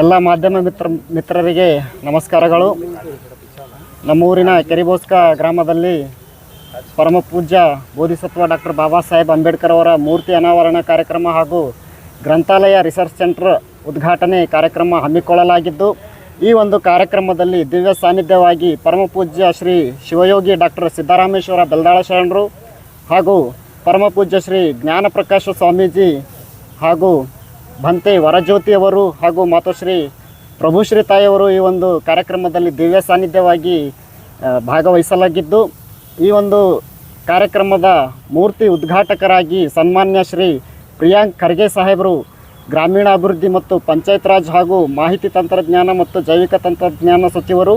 ಎಲ್ಲ ಮಾಧ್ಯಮ ಮಿತ್ರ ಮಿತ್ರರಿಗೆ ನಮಸ್ಕಾರಗಳು. ನಮ್ಮೂರಿನ ಕೆರಿಬೋಸ್ಕ ಗ್ರಾಮದಲ್ಲಿ ಪರಮ ಪೂಜ್ಯ ಬೋಧಿಸತ್ವ ಡಾಕ್ಟರ್ ಬಾಬಾ ಸಾಹೇಬ್ ಅಂಬೇಡ್ಕರ್ ಅವರ ಮೂರ್ತಿ ಅನಾವರಣ ಕಾರ್ಯಕ್ರಮ ಹಾಗೂ ಗ್ರಂಥಾಲಯ ರಿಸರ್ಚ್ ಸೆಂಟರ್ ಉದ್ಘಾಟನೆ ಕಾರ್ಯಕ್ರಮ ಹಮ್ಮಿಕೊಳ್ಳಲಾಗಿದ್ದು, ಈ ಒಂದು ಕಾರ್ಯಕ್ರಮದಲ್ಲಿ ದಿವ್ಯ ಸಾನ್ನಿಧ್ಯವಾಗಿ ಪರಮ ಪೂಜ್ಯ ಶ್ರೀ ಶಿವಯೋಗಿ ಡಾಕ್ಟರ್ ಸಿದ್ದರಾಮೇಶ್ವರ ಬೆಲ್ದಾಳ ಶರಣರು ಹಾಗೂ ಪರಮ ಪೂಜ್ಯ ಶ್ರೀ ಜ್ಞಾನಪ್ರಕಾಶ ಸ್ವಾಮೀಜಿ ಹಾಗೂ ಭಂತೆ ವರಜ್ಯೋತಿಯವರು ಹಾಗೂ ಮಾತೋಶ್ರೀ ಪ್ರಭುಶ್ರೀ ತಾಯಿಯವರು ಈ ಒಂದು ಕಾರ್ಯಕ್ರಮದಲ್ಲಿ ದಿವ್ಯ ಸಾನ್ನಿಧ್ಯವಾಗಿ ಭಾಗವಹಿಸಲಾಗಿದ್ದು, ಈ ಒಂದು ಕಾರ್ಯಕ್ರಮದ ಮೂರ್ತಿ ಉದ್ಘಾಟಕರಾಗಿ ಸನ್ಮಾನ್ಯ ಶ್ರೀ ಪ್ರಿಯಾಂಕ್ ಖರ್ಗೆ ಸಾಹೇಬರು, ಗ್ರಾಮೀಣಾಭಿವೃದ್ಧಿ ಮತ್ತು ಪಂಚಾಯತ್ ರಾಜ್ ಹಾಗೂ ಮಾಹಿತಿ ತಂತ್ರಜ್ಞಾನ ಮತ್ತು ಜೈವಿಕ ತಂತ್ರಜ್ಞಾನ ಸಚಿವರು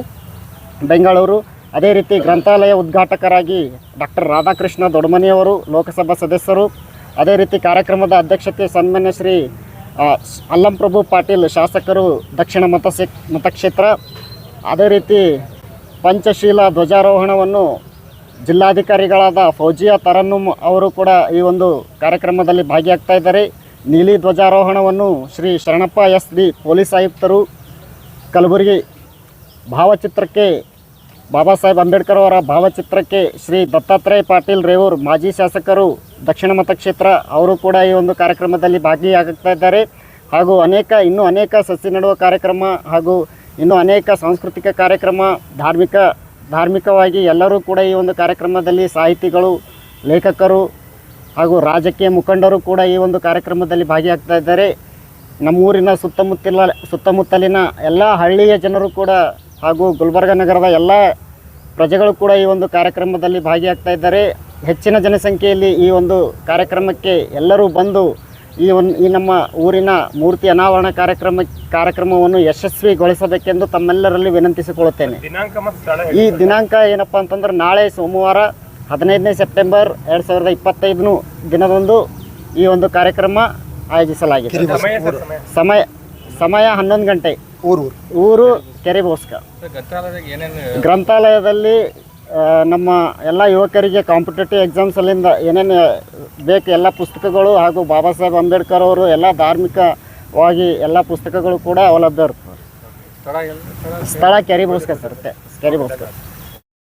ಬೆಂಗಳೂರು, ಅದೇ ರೀತಿ ಗ್ರಂಥಾಲಯ ಉದ್ಘಾಟಕರಾಗಿ ಡಾಕ್ಟರ್ ರಾಧಾಕೃಷ್ಣ ದೊಡ್ಮನಿಯವರು, ಲೋಕಸಭಾ ಸದಸ್ಯರು, ಅದೇ ರೀತಿ ಕಾರ್ಯಕ್ರಮದ ಅಧ್ಯಕ್ಷತೆ ಸನ್ಮಾನ್ಯ ಶ್ರೀ ಅಲ್ಲಂಪ್ರಭು ಪಾಟೀಲ್ ಶಾಸಕರು ದಕ್ಷಿಣ ಮತ ಮತಕ್ಷೇತ್ರ. ಅದೇ ರೀತಿ ಪಂಚಶೀಲ ಧ್ವಜಾರೋಹಣವನ್ನು ಜಿಲ್ಲಾಧಿಕಾರಿಗಳಾದ ಫೌಜಿಯಾ ತರನ್ನುಮ್ ಅವರು ಕೂಡ ಈ ಒಂದು ಕಾರ್ಯಕ್ರಮದಲ್ಲಿ ಭಾಗಿಯಾಗ್ತಾ ಇದ್ದಾರೆ. ನೀಲಿ ಧ್ವಜಾರೋಹಣವನ್ನು Shri Sharanappa S D police ಆಯುಕ್ತರು ಕಲಬುರಗಿ ಭಾವಚಿತ್ರಕ್ಕೆ ಬಾಬಾ ಸಾಹೇಬ್ ಅಂಬೇಡ್ಕರ್ ಅವರ ಭಾವಚಿತ್ರಕ್ಕೆ ಶ್ರೀ ದತ್ತಾತ್ರೇಯ ಪಾಟೀಲ್ ರೇವೂರ್ ಮಾಜಿ ಶಾಸಕರು ದಕ್ಷಿಣ ಮತಕ್ಷೇತ್ರ ಅವರು ಕೂಡ ಈ ಒಂದು ಕಾರ್ಯಕ್ರಮದಲ್ಲಿ ಭಾಗಿಯಾಗ್ತಾ ಇದ್ದಾರೆ. ಹಾಗೂ ಅನೇಕ, ಇನ್ನೂ ಅನೇಕ ಸಸಿ ನೆಡುವ ಕಾರ್ಯಕ್ರಮ ಹಾಗೂ ಇನ್ನೂ ಅನೇಕ ಸಾಂಸ್ಕೃತಿಕ ಕಾರ್ಯಕ್ರಮ, ಧಾರ್ಮಿಕ, ಧಾರ್ಮಿಕವಾಗಿ ಎಲ್ಲರೂ ಕೂಡ ಈ ಒಂದು ಕಾರ್ಯಕ್ರಮದಲ್ಲಿ ಸಾಹಿತಿಗಳು, ಲೇಖಕರು ಹಾಗೂ ರಾಜಕೀಯ ಮುಖಂಡರು ಕೂಡ ಈ ಒಂದು ಕಾರ್ಯಕ್ರಮದಲ್ಲಿ ಭಾಗಿಯಾಗ್ತಾ ಇದ್ದಾರೆ. ನಮ್ಮೂರಿನ ಸುತ್ತಮುತ್ತಲ, ಸುತ್ತಮುತ್ತಲಿನ ಎಲ್ಲ ಹಳ್ಳಿಯ ಜನರು ಕೂಡ ಹಾಗೂ ಗುಲ್ಬರ್ಗ ನಗರದ ಎಲ್ಲ ಪ್ರಜೆಗಳು ಕೂಡ ಈ ಒಂದು ಕಾರ್ಯಕ್ರಮದಲ್ಲಿ ಭಾಗಿಯಾಗ್ತಾ ಇದ್ದಾರೆ. ಹೆಚ್ಚಿನ ಜನಸಂಖ್ಯೆಯಲ್ಲಿ ಈ ಒಂದು ಕಾರ್ಯಕ್ರಮಕ್ಕೆ ಎಲ್ಲರೂ ಬಂದು ಈ ಒಂದು ಈ ನಮ್ಮ ಊರಿನ ಮೂರ್ತಿ ಅನಾವರಣ ಕಾರ್ಯಕ್ರಮ ಕಾರ್ಯಕ್ರಮವನ್ನು ಯಶಸ್ವಿಗೊಳಿಸಬೇಕೆಂದು ತಮ್ಮೆಲ್ಲರಲ್ಲಿ ವಿನಂತಿಸಿಕೊಳ್ಳುತ್ತೇನೆ. ದಿನಾಂಕ ಈ ದಿನಾಂಕ ಏನಪ್ಪ ಅಂತಂದ್ರೆ ನಾಳೆ ಸೋಮವಾರ ಹದಿನೈದನೇ ಸೆಪ್ಟೆಂಬರ್ ಎರಡು ಸಾವಿರದ ಇಪ್ಪತ್ತೈದನು ದಿನದಂದು ಈ ಒಂದು ಕಾರ್ಯಕ್ರಮ ಆಯೋಜಿಸಲಾಗಿದೆ. ಸಮಯ ಸಮಯ ಹನ್ನೊಂದು ಗಂಟೆ. ಊರು. ಊರು ಕೆರೆ ಬೋಸ್ಕ ಏನೇನು ಗ್ರಂಥಾಲಯದಲ್ಲಿ ಆ, ನಮ್ಮ ಎಲ್ಲ ಯುವಕರಿಗೆ ಕಾಂಪಿಟೇಟಿವ್ ಎಕ್ಸಾಮ್ಸಲ್ಲಿಂದ ಏನೇನು ಬೇಕು ಎಲ್ಲ ಪುಸ್ತಕಗಳು ಹಾಗೂ ಬಾಬಾ ಸಾಹೇಬ್ ಅಂಬೇಡ್ಕರ್ ಅವರು ಎಲ್ಲ ಧಾರ್ಮಿಕವಾಗಿ ಎಲ್ಲ ಪುಸ್ತಕಗಳು ಕೂಡ ಅವಲಭ್ಯ ಇರ್ತವೆ ಸ್ಥಳ ಕೆರೆ ಬೋಸ್ಕ ಸರ್ ಕೆರೆ ಸರ್ ಕೆರಿಬೋಸ್ಕ